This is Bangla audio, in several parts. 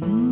Mm.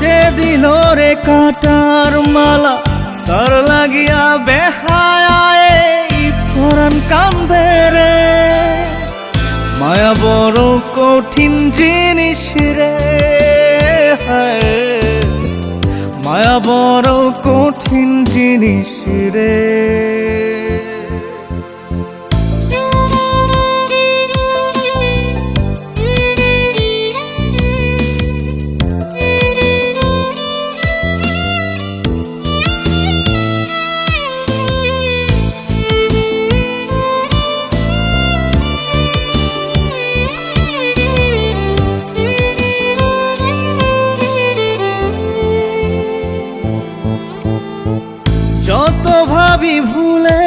কে দিল রে কাটার মালা। তার লাগিয়া বেহায় কান্দে রে। মায়া বড় কঠিন জিনিস রে মায়া বড় কঠিন জিনিস রে। ভাবি ভুলে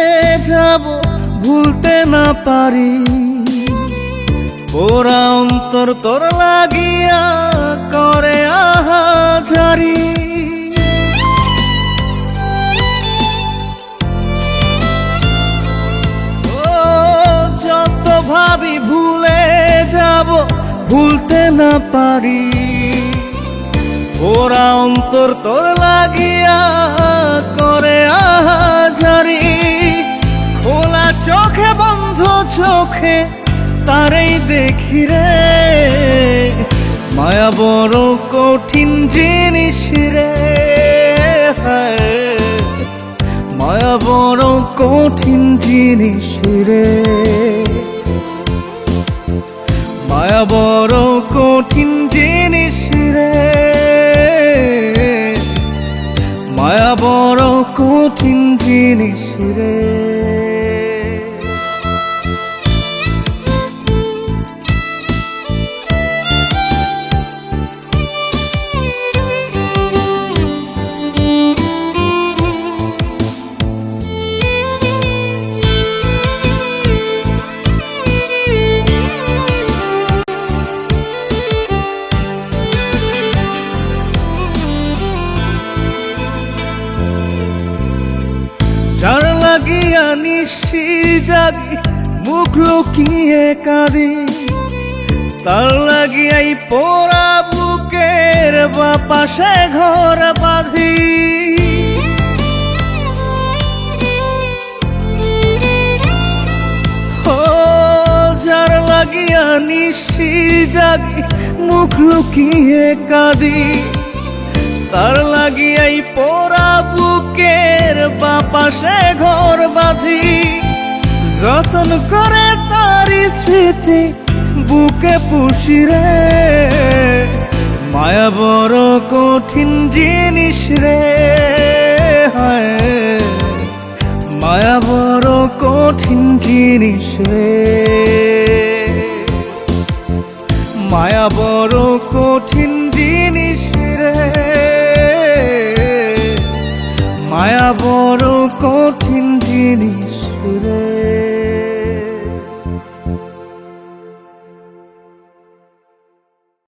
যাব, ভুলতে না পারি। ওরা অন্তর তোর লাগিয়া করে আহাজারি। ও, যত ভাবি ভুলে যাব, ভুলতে না পারি। ওরা অন্তর তোর লাগিয়া করে আহাজারি। চোখে তারেই দেখি রে। মায়া বড় কঠিন জিনিস রে। মায়া বড় কঠিন জিনিস রে। মায়া বড় কঠিন জিনিস রে। মায়া বড় কঠিন জিনিস রে। লাগিয়া নিশি জাগি, মুখ লুকিয়ে কাঁদি। তার লাগিয়াই পোড়া বুকের বাপাশে ঘর বাঁধি। যার লাগিয়া নিশি জাগি, মুখ লুকিয়ে কাঁদি। তার লাগিয়াই পোড়া বুকের বাপাশে ঘর বাঁধি। যতন করে তারি স্মৃতি বুকে পুষি রে। মায়া বড় কঠিন জিনিস রে মায়া বড় কঠিন জিনিস রে। মায়া বড় কঠিন কঠিন জিনিস রে।